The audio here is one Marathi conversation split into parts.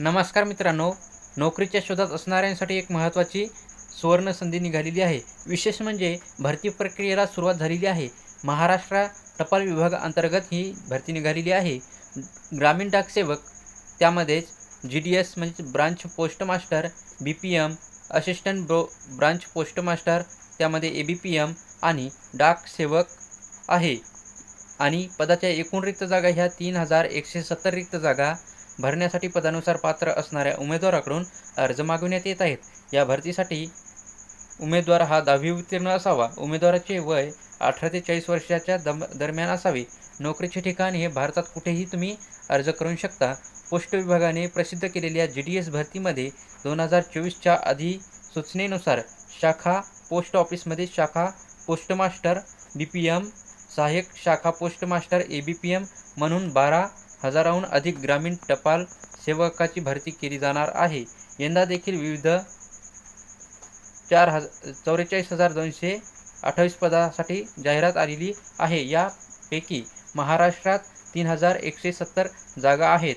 नमस्कार मित्रांनो नोकरीच्या शोधात असणाऱ्यांसाठी एक महत्त्वाची सुवर्ण संधी निघालेली आहे. विशेष म्हणजे भरती प्रक्रियेला सुरुवात झालेली आहे. महाराष्ट्र टपाल विभागाअंतर्गत ही भरती निघालेली आहे. ग्रामीण डाकसेवक त्यामध्येच जी डी एस म्हणजे branch post master B P M assistant bro branch post master त्यामध्ये ए बी पी एम आणि डाक सेवक आहे. आणि पदाच्या एकूण रिक्त जागा ह्या तीन हजार एकशे सत्तर रिक्त जागा भरण्यासाठी पदानुसार पात्र असणाऱ्या उमेदवाराकडून अर्ज मागवण्यात येत आहेत. या भरतीसाठी उमेदवार हा दहावी उत्तीर्ण असावा. उमेदवाराचे वय अठरा ते चाळीस वर्षाच्या दम दरम्यान असावे. नोकरीचे ठिकाण हे भारतात कुठेही तुम्ही अर्ज करू शकता. पोस्ट विभागाने प्रसिद्ध केलेल्या जी डी एस भरतीमध्ये दोन हजार चोवीसच्या अधिसूचनेनुसार शाखा पोस्ट ऑफिसमध्ये शाखा पोस्टमास्टर बी पी एम सहाय्यक शाखा postmaster A B P M म्हणून बारा हजाराहून अधिक ग्रामीण टपाल सेवकाची भरती केली जाणार आहे. यंदा देखील विविध चार हज चौवेचाळीस हजार दोनशे अठ्ठावीस पदासाठी जाहिरात आलेली आहे. यापैकी महाराष्ट्रात तीन हजार एकशे सत्तर जागा आहेत.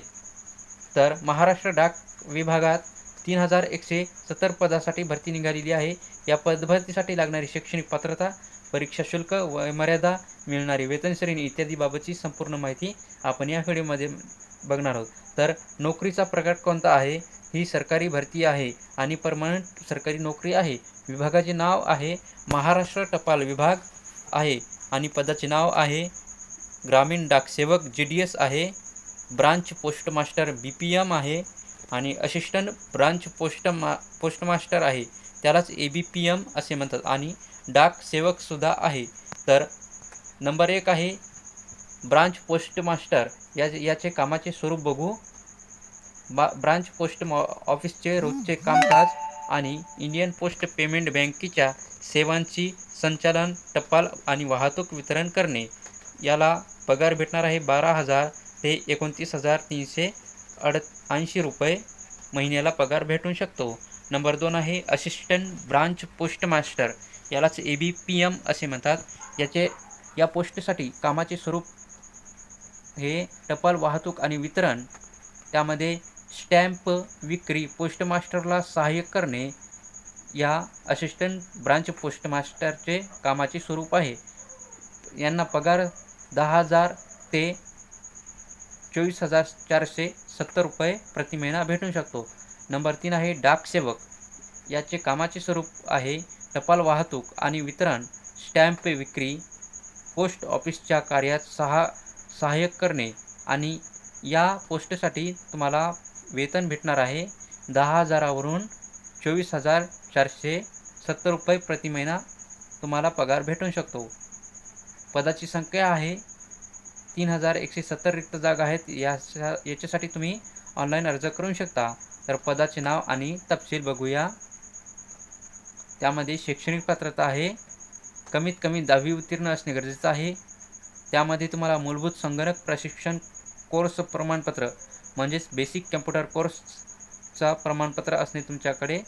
तर महाराष्ट्र डाक विभागात तीन हजार एकशे सत्तर पदासाठी भरती निघालेली आहे. या पदभरतीसाठी लागणारी शैक्षणिक पात्रता परीक्षा शुल्क वयमर्यादा मिळणारी वेतन श्रेणी इत्यादीबाबतची संपूर्ण माहिती आपण या व्हिडिओमध्ये बघणार आहोत. तर नोकरीचा प्रकार कोणता आहे? ही सरकारी भरती आहे आणि परमनंट सरकारी नोकरी आहे. विभागाचे नाव आहे महाराष्ट्र टपाल विभाग आहे आणि पदाचे नाव आहे ग्रामीण डाकसेवक जी डी एस आहे branch postmaster B P M आहे आणि असिस्टंट ब्रांच पोस्ट मा पोस्टमास्टर आहे. त्यालाच ए बी पी एम असे म्हणतात. आणि डाक सेवकसुद्धा आहे. तर नंबर एक आहे ब्रांच पोस्ट मास्टर या याचे कामाचे स्वरूप बघू. बा ब्रांच पोस्ट ऑफिसचे रोजचे कामकाज आणि इंडियन पोस्ट पेमेंट बँकेच्या सेवांची संचालन टपाल आणि वाहतूक वितरण करणे. याला पगार भेटणार आहे बारा हजार ते एकोणतीस हजार तीनशे अड ऐंशी रुपये महिन्याला पगार भेटू शकतो. नंबर दोन आहे असिस्टंट ब्रांच पोस्ट मास्टर यालाच ए बी पी एम असे म्हणतात. याचे या पोस्टसाठी कामाचे स्वरूप हे टपाल वाहतूक आणि वितरण त्यामध्ये स्टॅम्प विक्री पोस्टमास्टरला सहाय्य करणे या असिस्टंट ब्रांच पोस्टमास्टरचे कामाचे स्वरूप आहे. यांना पगार दहा हजार ते चोवीस हजार चारशे सत्तर रुपये प्रतिमहिना भेटू शकतो. नंबर तीन आहे डाकसेवक याचे कामाचे स्वरूप आहे टपाल वाहतूक आणि वितरण स्टॅम्प विक्री पोस्ट ऑफिसच्या कार्यात सहा सहाय्यक करणे आणि या पोस्टसाठी तुम्हाला वेतन भेटणार आहे. दहा हजारावरून चोवीस हजार चारशे सत्तर रुपये प्रति महिना तुम्हाला पगार भेटू शकतो. पदाची संख्या आहे तीन हजार एकशे सत्तर रिक्त जागा आहेत. याच्या याच्यासाठी तुम्ही ऑनलाईन अर्ज करू शकता. तर पदाचे नाव आणि तपशील बघूया. त्यामध्ये शैक्षणिक पात्रता आहे. कमीत कमी दहावी उत्तीर्ण असणे गरजेचं आहे. त्यामध्ये तुम्हाला मूलभूत संगणक प्रशिक्षण कोर्स प्रमाणपत्र म्हणजेच बेसिक कम्प्युटर कोर्सचा प्रमाणपत्र असणे तुमच्याकडे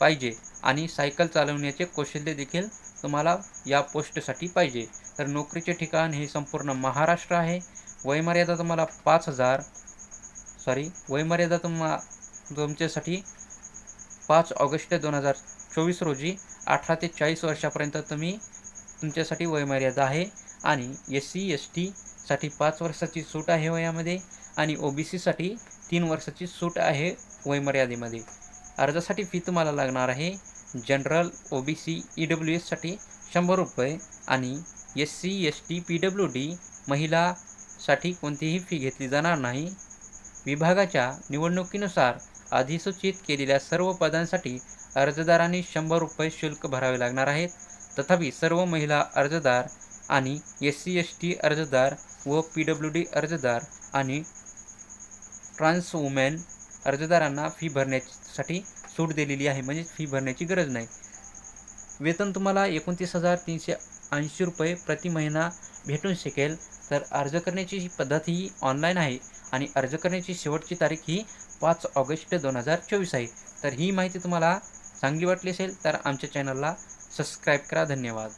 पाहिजे. आणि सायकल चालवण्याचे कौशल्य देखील तुम्हाला या पोस्टसाठी पाहिजे. तर नोकरीचे ठिकाण हे संपूर्ण महाराष्ट्र आहे. वयमर्यादा तुम्हाला पाच हजार सॉरी वयमर्यादा तुम्हा तुमच्यासाठी पाच ऑगस्ट दोन हजार चोवीस रोजी अठरा ते चाळीस वर्षापर्यंत तुम्ही तुमच्यासाठी वयमर्यादा आहे आणि एस सी एस टीसाठी पाच वर्षाची सूट आहे वयामध्ये आणि ओ बी सीसाठी तीन वर्षाची सूट आहे वयमर्यादेमध्ये. अर्जासाठी फी तुम्हाला लागणार आहे general O B C E W एससाठी शंभर रुपये आणि S C S T P W D महिलासाठी कोणतीही फी घेतली जाणार नाही. विभागाच्या निवडणुकीनुसार अधिसूचित केलेल्या सर्व पदांसाठी अर्जदारांनी शंभर रुपये शुल्क भरावे लागणार आहेत. तथापि सर्व महिला अर्जदार आणि एस सी एस टी अर्जदार व पी डब्ल्यू डी अर्जदार आणि ट्रान्स वुमेन अर्जदारांना फी भरण्यासाठी सूट दिलेली आहे. म्हणजे फी भरण्याची गरज नाही. वेतन तुम्हाला एकोणतीस हजार तीनशे ऐंशी रुपये प्रति महिना भेटून शकेल. तर अर्ज करण्याची ही पद्धत ही ऑनलाईन आहे. आणि अर्ज करण्याची शेवटची तारीख ही पाच ऑगस्ट दोन हजार चोवीस आहे. तर ही माहिती तुम्हाला चांगली वाटली असेल तर आमच्या चॅनलला सबस्क्राईब करा. धन्यवाद.